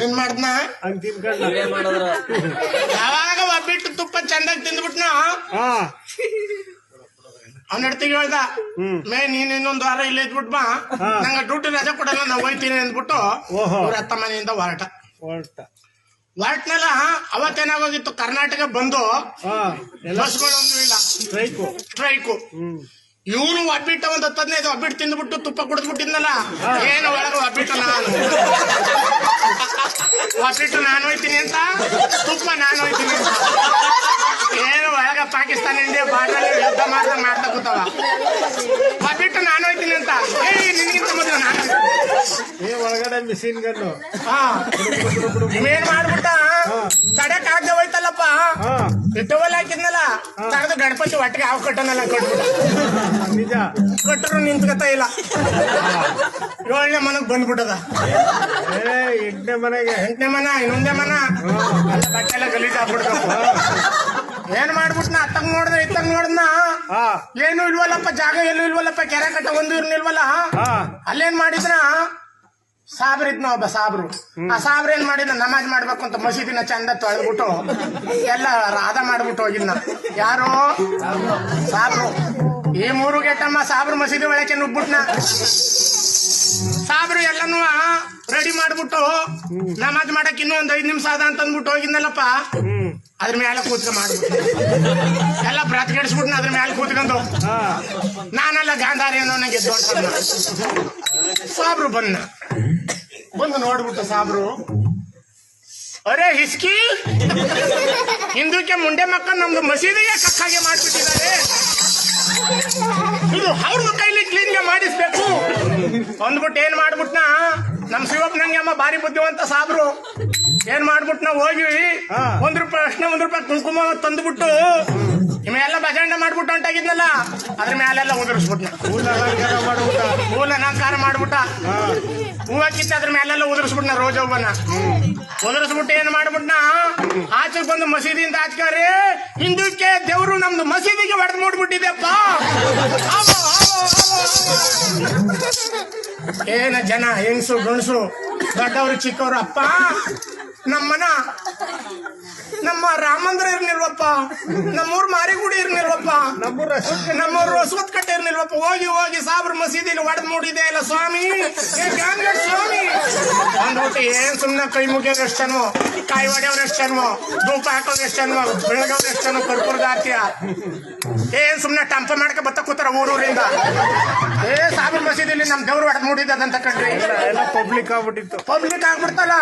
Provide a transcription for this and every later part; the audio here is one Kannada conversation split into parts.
ಏನ್ ಮಾಡ್ದ್ನ? ಯಾವಾಗ ಒಬ್ಬಿಟ್ಟು ತುಪ್ಪ ಚಂದಾಗಿ ತಿಂದ್ಬಿಟ್ನ? ಹಾ. ಅವ್ನ ಹೆಡ್ತಿಗೆ ಹೇಳ್ದ ಮೇ ನೀನ್ ಇನ್ನೊಂದು ವಾರ ಇಲ್ಲಿ ಇದ್ಬಿಟ್ ಬಾ. ನಂಗೆ ಡ್ಯೂಟಿ ರಜೆ ಕೊಡಲ್ಲ ನಾ ಹೋಯ್ತೀನಿ ಅಂದ್ಬಿಟ್ಟು ಓಹೋ. ಅವ್ರ ಅತ್ತ ಮನೆಯಿಂದ ಹೊರಟ. ಹೊರ್ಟ. ಹೊರಟ್ನಲ್ಲ ಅವತ್ತೇನಾಗೋಗಿತ್ತು? ಕರ್ನಾಟಕ ಬಂದು? ಬಸ್ಗಳೊಂದು ಇಲ್ಲ. ಸ್ಟ್ರೈಕು. ಸ್ಟ್ರೈಕು. ಇವನು ಒಬ್ಬಿಟ್ಟ ಒಂದ್ ಹತ್ತು ಹದಿನೈದು ಒಬ್ಬಿಟ್ಟು ತಿಂದ್ಬಿಟ್ಟು ತುಪ್ಪ ಕುಡಿದ್ಬಿಟ್ಟಿದ್ನಲ್ಲ. ಏನು ಒಳಗೆ ಒಬ್ಬಿಟ್ಟು ನಾನು? ಒಬ್ಬಿಟ್ಟು ನಾನು ಹೋಯ್ತೀನಿ ಅಂತ? ತುಪ್ಪ ನಾನು ಹೋಯ್ತೀನಿ ಅಂತ. ಏನು ಒಳಗ ಪಾಕಿಸ್ತಾನ ಇಂಡಿಯಾ ಬಾರ್ಡರ್ ಯುದ್ಧ ಮಾಡ್ತಾ ಮಾಡ್ತಾ ಕೂತಾವ ಒಬ್ಬಿಟ್ಟು ನಾನು ಹೋಯ್ತೀನಿ ಅಂತ ಏ ನಿನಗಿಂತ ಮೊದಲು ನಾನು ಒಳಗಡೆ ಮಿಷಿನ್ ಗನ್ನು ಇವೇನ್ ಮಾಡ್ಬಿಟ್ಟ. ತಡಕ್ ಆಗದೆ ಹೋಯ್ತಲ್ಲಪ್ಪ. ಇಟ್ಟವಲ್ಲ ಹಾಕಿದ್ನಲ್ಲ ತಗದು ಗಣಪತಿ ಒಟ್ಟಿಗೆ ಹಾವು ಕಟ್ಟನಲ್ಲ ಕಟ್ಬಿಟ್ಟ. ನಿಜ. ಕಟ್ಟರು ನಿಂತ್ಕತ ಇಲ್ಲ. ಏಳನೇ ಮನಗ್ ಬಂದ್ಬಿಟ್ಟದ. ಏ ಎಂಟನೇ ಮನೆಗೆ. ಎಂಟನೇ ಮನ ಇನ್ನೊಂದೇ ಮನ. ಬಟ್ಟೆ ಎಲ್ಲ ಗಲೀಜ್ ಆಗ್ಬಿಡ್ಬೇಕು ಏನ್ ಮಾಡ್ಬಿಟ್ನ? ಅತ್ತಂಗ್ ನೋಡಿದ್ರೆ ಇತ್ತಂಗ್ ನೋಡಿದ್ನ? ಹಾ. ಏನು ಇಲ್ವಲ್ಲಪ್ಪ ಜಾಗ ಎಲ್ಲೂ ಇಲ್ವಲ್ಲಪ್ಪ ಕೆರೆ ಕಟ್ಟ ಒಂದು ಇರ್ನಿಲ್ವಲ್ಲ ಅಲ್ಲೇನ್ ಮಾಡಿದ್ನ? ಸಾಬ್ರ ಇದ್ನ ಒಬ್ಬ ಸಾಬ್ರು. ಆ ಸಾಬ್ರ ಏನ್ ಮಾಡಿದ? ನಮಾಜ್ ಮಾಡ್ಬೇಕು ಅಂತ ಮಸೀದಿನ ಚಂದ ತೊಳೆದ್ಬಿಟ್ಟು ಎಲ್ಲ ರಾಧ ಮಾಡ್ಬಿಟ್ಟು ಹೋಗಿದ್ನ. ಯಾರು? ಸಾಬ್ರು. ಈ ಮೂರು ಗೆಟ್ಟಮ್ಮ ಸಾಬ್ರು ಮಸೀದಿ ಒಳಕ್ಕೆ ನುಗ್ಬಿಟ್ನ. ಸಾಬ್ರು ಎಲ್ಲನೂ ರೆಡಿ ಮಾಡ್ಬಿಟ್ಟು ನಮಾಜ್ ಮಾಡಕ್ ಇನ್ನೂ ಒಂದ್ ಐದ್ ನಿಮಿಷ ಅದ ಅಂತ ಅಂದ್ಬಿಟ್ಟು ಹೋಗಿದ್ನಲ್ಲಪ್ಪ. ಅದ್ರ ಮೇಲೆ ಕೂತ್ಕ ಮಾಡ್ಬಿಟ್ಟು ಎಲ್ಲ ಬ್ರತ್ಗೆಡ್ಸ್ಬಿಟ್ನ ಅದ್ರ ಮೇಲೆ ಕೂತ್ಕೊಂಡು. ನಾನೆಲ್ಲ ಗಾಂಧಾರಿ ಅನ್ನೋ ನಂಗೆ ಸಾಬ್ರು ಬಂದ ಬಂದು ನೋಡ್ಬಿಟ್ಟು ಸಾಬ್ರು. ಅರೆ, ಹಿಸ್ಕಿ! ಹಿಂದೂಕ್ಕೆ ಮುಂಡೆ ಮಕ್ಕ ನಮ್ದು ಮಸೀದಿಗೆ ಕಕ್ಕಾಗೆ ಮಾಡ್ಬಿಟ್ಟಿದ್ದಾರೆ. ಇದು ಅವ್ರ ಕೈಲಿ ಕ್ಲೀನ್ಗೆ ಮಾಡಿಸ್ಬೇಕು. ಅಂದ್ಬಿಟ್ಟು ಏನ್ ಮಾಡ್ಬಿಟ್ನ? ನಮ್ ಶಿವಪ್ಪನಂಗೆ ಅಮ್ಮ ಬಾರಿ ಬುದ್ಧಿವಂತ ಸಾಬ್ರು. ಏನ್ ಮಾಡ್ಬಿಟ್ನ ಹೋಗಿ ಹಾ. ಒಂದ್ ರೂಪಾಯಿ ಅಷ್ಟೇ ಒಂದ್ ರೂಪಾಯಿ ಕುಂಕುಮ ತಂದ್ಬಿಟ್ಟು ಇವೆಲ್ಲ ಭಜಂಡ ಮಾಡ್ಬಿಟ್ಟು ಹೊಂಟಾಗಿದ್ನಲ್ಲ ಅದ್ರ ಮೇಲೆಲ್ಲ ಉದುರಿಸ್ಬಿಟ್ನ. ಮೂಲ ಅಲಂಕಾರ ಮಾಡ್ಬಿಟ್ಟ. ಹೂಲ ಅಲಂಕಾರ ಮಾಡ್ಬಿಟ್ಟ. ಹಾ. ಹೂವ ಕಿತ್ತ ಅದ್ರ ಮೇಲೆಲ್ಲ ಉದುರಿಸ್ಬಿಟ್ನ ರೋಜ ಹೂವನ ಉದುರಿಸ್ಬಿಟ್ಟು ಏನ್ ಮಾಡ್ಬಿಟ್ನ? ಆಚೆಗೆ ಬಂದು ಮಸೀದಿಯಿಂದ ಆಚಕಾರಿ ಹಿಂದೂಕ್ಕೆ ದೇವ್ರು ನಮ್ದು ಮಸೀದಿಗೆ ಹೊಡೆದ್ ಮೂಡ್ಬಿಟ್ಟಿದೆಪ್ಪ. ಏನ ಜನ ಹೆಂಗಸು ಗಣಸು ದೊಡ್ಡವರು ಚಿಕ್ಕವರು ಅಪ್ಪ ನಮ್ಮನ ನಮ್ಮ ರಾಮಂದ್ರ ಮಂದಿರ ಇರ್ನಿಲ್ವಪ್ಪ ನಮ್ಮೂರ್ ಮಾರಿಗುಡಿ ಇರ್ನಿಲ್ವಪ್ಪ ನಮ್ಮೂರ ಹೊಸವತ್ ಕಟ್ಟೆ ಇರ್ನಿಲ್ವಪ್ಪ. ಹೋಗಿ ಹೋಗಿ ಸಾಬ್ರ ಮಸೀದಿಲಿ ಒಡೆದ್ ಮೂಡಿದೆ ಇಲ್ಲ ಸ್ವಾಮಿ? ಏನ್ ಸುಮ್ಮನೆ ಕೈ ಮುಗಿಯೋದು ಎಷ್ಟನು ಕಾಯಿ ಒಡೆಯವ್ರ ಎಷ್ಟನು ಧೂಪ ಹಾಕೋದು ಎಷ್ಟನು ಕರ್ಪೂರದ ಆರ್ತಿಯ ಏನ್ ಸುಮ್ಮನೆ ಟಂಪ ಮಾಡಕ ಬತ್ತ ಕೂತಾರ ಊರೂರಿಂದ. ಏ ಸಾಬರ್ ಮಸೀದಿಲಿ ನಮ್ ದೇವ್ರು ಹೊಡೆದ್ ಮೂಡಿದಂತ ಕಣ್ರಿ. ಎಲ್ಲ ಪಬ್ಲಿಕ್ ಆಗ್ಬಿಟ್ಟಿತ್ತು. ಪಬ್ಲಿಕ್ ಆಗ್ಬಿಡ್ತಲ್ಲ?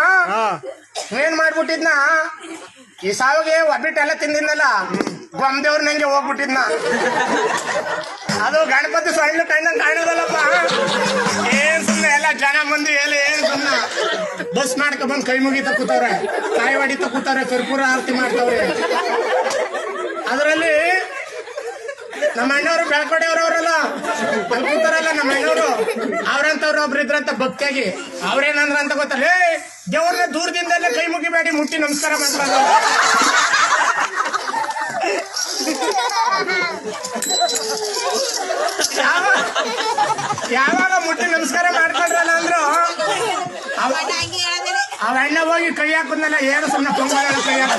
ಏನ್ ಮಾಡ್ಬಿಟ್ಟಿದ್ನ? ಈ ಸಾವಿಗೆ ಒಬ್ಬಿಟ್ಟೆಲ್ಲ ತಿಂದಿದ್ನಲ್ಲ? ಗೊಂದೇವ್ರ ನಂಗೆ ಹೋಗ್ಬಿಟ್ಟಿದ್ನ? ಅದು ಗಣಪತಿ ಸೊಳ್ಳು ಕಣ್ಣ ಕಾಣೋದಲ್ಲಪ್ಪ. ಏನ್ ಎಲ್ಲ ಜನ ಮಂದಿ ಏನ್ ಸುಮ್ನೆ ಬಸ್ ಮಾಡ್ಕೊ ಬಂದ್ ಕೈ ಮುಗಿತ ಕೂತವ್ರೆ ಕಾಯಿ ಹೊಡಿತ ಕರ್ಪೂರ ಆರತಿ ಮಾಡ್ತಾವ್ರೆ. ಅದರಲ್ಲಿ ನಮ್ಮ ಅಣ್ಣವರು ಬೆಳ್ಕೊಡೆಯವ್ರವರಲ್ಲ? ಅಲ್ಲಿ ಕೂತಾರಲ್ಲ ನಮ್ಮ ಅಣ್ಣವರು. ಅವ್ರಂತವ್ರು ಒಬ್ರು ಇದ್ರಂತ ಭಕ್ತಿಯಾಗಿ. ಅವ್ರೇನಂದ್ರ ಅಂತ ಗೊತ್ತಾರೆ ಹೇ ದೇವ್ರನ್ನ ದೂರದಿಂದಲೇ ಕೈ ಮುಗಿಬೇಡಿ, ಮುಟ್ಟಿ ನಮಸ್ಕಾರ ಮಾಡ್ತಾರೆ. ಯಾವ- ಯಾವಾಗ ಮುಟ್ಟಿ ನಮಸ್ಕಾರ ಮಾಡ್ಕೊಂಡ್ರಲ್ಲ ಅಂದ್ರು. ಅವ ಅಣ್ಣ ಹೋಗಿ ಕೈ ಹಾಕುದ್ನಲ್ಲ, ಏನು ಸುಮ್ಮನೆ ಪೊಂಗಲ ಕೈ ಹಾಕ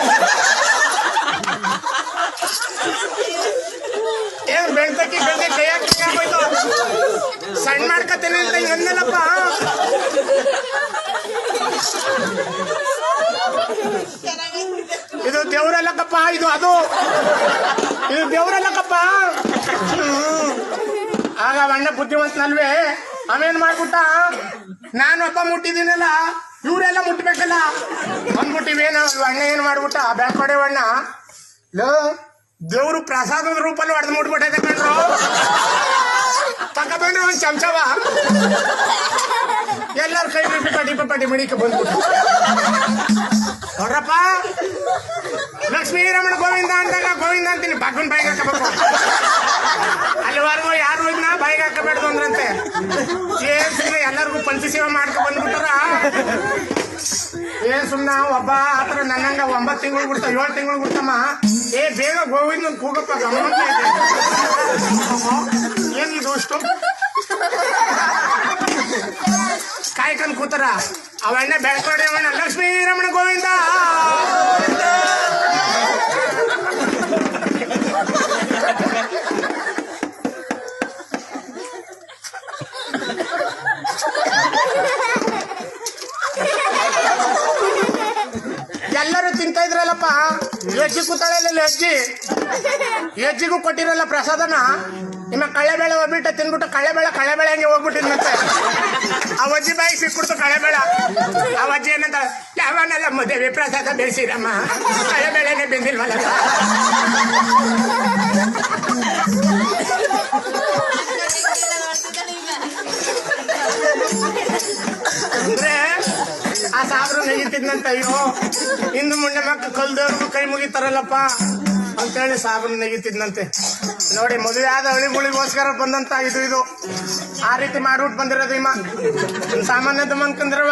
ಏನ್ ಬೆಳ್ತಕ್ಕಿ ಬೆಳ್ದೆ ಕೈ ಹಾಕೋಯ್ತು? ಸಣ್ಣ ಮಾಡ್ಕತ್ತೇನೆ ಅಂತ ಎಂದಲ್ಲಪ್ಪ? ಇದು ದೇವ್ರಲ್ಲಕ್ಕಪ್ಪ, ಇದು ಅದು. ಇದು ದೇವ್ರಲ್ಲಕ್ಕಪ್ಪ. ಆಗ ಅಣ್ಣ ಬುದ್ಧಿವಂತನಲ್ವೇ? ಅವೇನ್ ಮಾಡ್ಬಿಟ್ಟ? ನಾನು ಹಬ್ಬ ಮುಟ್ಟಿದ್ದೀನಲ್ಲ, ಇವರೆಲ್ಲ ಮುಟ್ಬೇಕಲ್ಲ? ಅಂದ್ಬಿಟ್ಟಿವೇನು ಅಣ್ಣ ಏನ್ ಮಾಡ್ಬಿಟ್ಟ? ಬೆಳ್ಕೊಡೆ ಅಣ್ಣ. ಲೋ, ದೇವ್ರು ಪ್ರಸಾದದ ರೂಪಲ್ಲಿ ಹೊಡೆದು ಮುಟ್ಬಿಟ್ಟೈತೆ ಕಣ್ರು. ಒಂದ್ ಚಮಚವ. ಎಲ್ಲರ ಕೈ ಬಿಟ್ಟು ಪಟಿ ಪಟಿ ಮಡಿಕ ಬಂದ್ಬಿಟ್ಟು. ನೋಡ್ರಪ್ಪ ಲಕ್ಷ್ಮೀ ರಮಣ ಗೋವಿಂದ ಅಂದಾಗ ಗೋವಿಂದ ಅಂತೀನಿ. ಬಾಗನ್ ಬಾಯಿಗೆ ಹಾಕಬೇಕು ಹಾಕಬೇಡ್ದು ಅಂದ್ರಂತೆ. ಎಲ್ಲರಿಗೂ ಪಂಚ ಸೇವೆ ಮಾಡ್ಕೊ ಬಂದ್ಬಿಟ್ಟಾರ? ಏ ಸುಮ್ನ ಒಬ್ಬ ಆತರ ನನ್ನಂಗ ಒಂಬತ್ ತಿಂಗಳು ಬಿಡ್ತಾವ ಏಳು ತಿಂಗಳು ಬಿಡ್ತಮ್ಮ ಏ, ಬೇಗ ಗೋವಿಂದ ಕೂಗಪ್ಪ ಗಮನ ಏನಿದು ಅಷ್ಟು ಕಾಯ್ಕೊಂಡ್ ಕೂತಾರ. ಅವಣ್ಣ ಬೆಳ್ಕೊಂಡೆ ಅವಣ್ಣ ಲಕ್ಷ್ಮೀ ರಮಣ ಗೋವಿಂದ ಎಲ್ಲರೂ ತಿಂತಾ ಇದ್ರಲ್ಲಪ್ಪ. ಹೆಜ್ಜಿ ಕೂತಾಳಲ್ಲ ಹೆಜ್ಜಿ. ಹೆಜ್ಜಿಗೂ ಕೊಟ್ಟಿರಲ್ಲ ಪ್ರಸಾದನ? ನಿಮ್ಮ ಕಳೆಬೇಳೆ ಹೋಗ್ಬಿಟ್ಟು ತಿನ್ಬಿಟ್ಟು ಕಳೆಬೇಳೆ ಕಳೆಬೇಳೆ ಹಂಗೆ ಹೋಗ್ಬಿಟ್ಟಿದ್ನಂತೆ. ಆ ಅಜ್ಜಿ ಬಾಯಿ ಸಿಕ್ಬಿಡ್ತು ಕಳ್ಳೆಬೇಳ. ಆ ಅಜ್ಜಿ ಏನಂತ, ಯಾವನೆಲ್ಲ ಮದುವೆ ಪ್ರಸಾದ ಬೆಳೆಸಿರಮ್ಮ? ಕಳ್ಳೆಬೇಳೆನೆ ಬೆಂದಿಲ್ವಲ್ಲ? ನೆಗಿತಿದ್ನಂತ ಅಯ್ಯೋ ಇನ್ನು ಮುಂದೆ ಮಕ್ಕ ಕಲ್ದವ್ರಿಗೂ ಕೈ ಮುಗಿತಾರಲ್ಲಪ್ಪ. ಅಂತೇಳಿ ಸಾಬನ್ ನೆಗಿತಿದ್ನಂತೆ. ನೋಡಿ, ಮದುವೆ ಆದ ಹಳಿಗಳಿಗೋಸ್ಕರ ಬಂದಂತ ಇದು ಇದು. ಆ ರೀತಿ ಮಾಡ್ಬಿಟ್ಟು ಬಂದಿರೋದು ಇಮ್ಮ. ಸಾಮಾನ್ಯದ ಮನ್ಕಂದ್ರವ